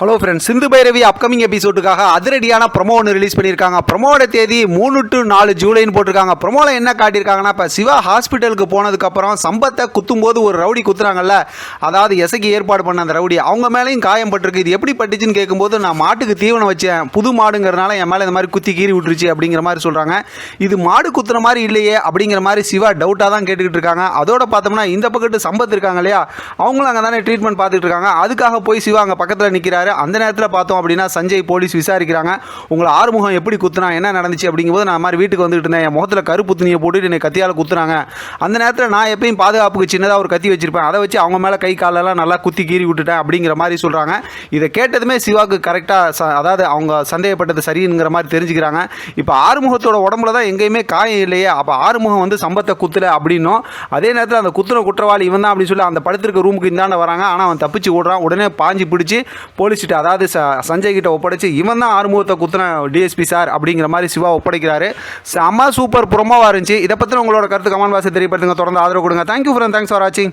Hello friends Sindhu Bhairavi upcoming எபிசோடுக்காக அதிரடியான promo ஒன்று release பண்ணியிருக்காங்க. ப்ரொமோட தேதி மூணு டு நாலு ஜூலைன்னு போட்டிருக்காங்க. ப்ரொமோவில் என்ன காட்டியிருக்காங்கன்னா இப்போ சிவா ஹாஸ்பிட்டலுக்கு போனதுக்கப்புறம் சம்பத்தை குத்தும்போது ஒரு ரவுடி குத்துறாங்கல்ல அதாவது எசைக்கு ஏற்பாடு பண்ண அந்த ரவுடி அவங்க மேலேயும் காயம் பட்டிருக்கு. இது எப்படி பட்டுச்சுன்னு கேட்கும்போது நான் மாட்டுக்கு தீவனம் வச்சேன் புது மாடுங்கிறனால என் மேலே இந்த மாதிரி குத்தி கீறி விட்டுருச்சு அப்படிங்கிற மாதிரி சொல்கிறாங்க இது மாடு குத்துற மாதிரி இல்லையே அப்படிங்கிற மாதிரி சிவா டவுட்டாக தான் கேட்டுக்கிட்டு இருக்காங்க. அதோட பார்த்தோம்னா இந்த பக்கத்து சம்பத் இருக்காங்க இல்லையா அவங்களும் அங்கே தானே ட்ரீட்மெண்ட் பார்த்துட்டு இருக்காங்க. அதுக்காக போய் சிவா அங்கே பக்கத்தில் நிற்கிறாரு அந்த நேரத்தில் பார்த்தோம் அப்படின்னா சஞ்சய் போலீஸ் விசாரிக்கிறாங்க. உங்களை ஆறுமுகம் எப்படி குத்துனா என்ன நடந்துச்சு அப்படிங்கும்போது நான் மாதிரி வீட்டுக்கு வந்துட்டு இருந்தேன். என் முகத்தில் கருப்பு துணியை போட்டுட்டு என்னை கத்தியால் குத்துனாங்க. அந்த நேரத்தில் நான் எப்பயும் பாதுகாப்புக்கு சின்னதாக ஒரு கத்தி வச்சிருப்பேன். அதை வச்சு அவங்க மேலே கை காலெல்லாம் நல்லா குத்தி கீறி விட்டுட்டேன் அப்படிங்கிற மாதிரி சொல்கிறாங்க இதை கேட்டதுமே சிவாக்கு கரெக்டாக அதாவது அவங்க சந்தேகப்பட்டது சரிங்கிற மாதிரி தெரிஞ்சுக்கிறாங்க. இப்போ ஆறுமுகத்தோட உடம்புல தான் எங்கேயுமே காயம் இல்லையே. அப்போ ஆறுமுகம் வந்து சம்பத்தை குத்தல அப்படின்னும். அதே நேரத்தில் அந்த குத்துன குற்றவாளி இவன் தான் அப்படின்னு சொல்லி அந்த படுத்திருக்க ரூமுக்கு இந்தாண்ட வராங்க. ஆனால் அவன் தப்பிச்சு ஓடுறான். உடனே பாஞ்சு பிடிச்சி ஒப்படைச்சிட்டு அதாவது ச சஞ்சய் கிட்ட ஒப்படைச்சு இவன் தான் ஆறுமுகத்தை குத்துன டிஎஸ்பி சார் அப்படிங்கிற மாதிரி சிவா ஒப்படைக்கிறாரு. செம்ம சூப்பர் புறமாவாக இருந்துச்சு. இதை பற்றி உங்களோட கருத்து கமெண்ட் வாசி தெரியப்படுத்துங்க. தொடர்ந்து ஆதரவு கொடுங்க. தேங்க்யூ ஃப்ரெண்ட் தேங்க்ஸ் ஃபார் வாட்சிங்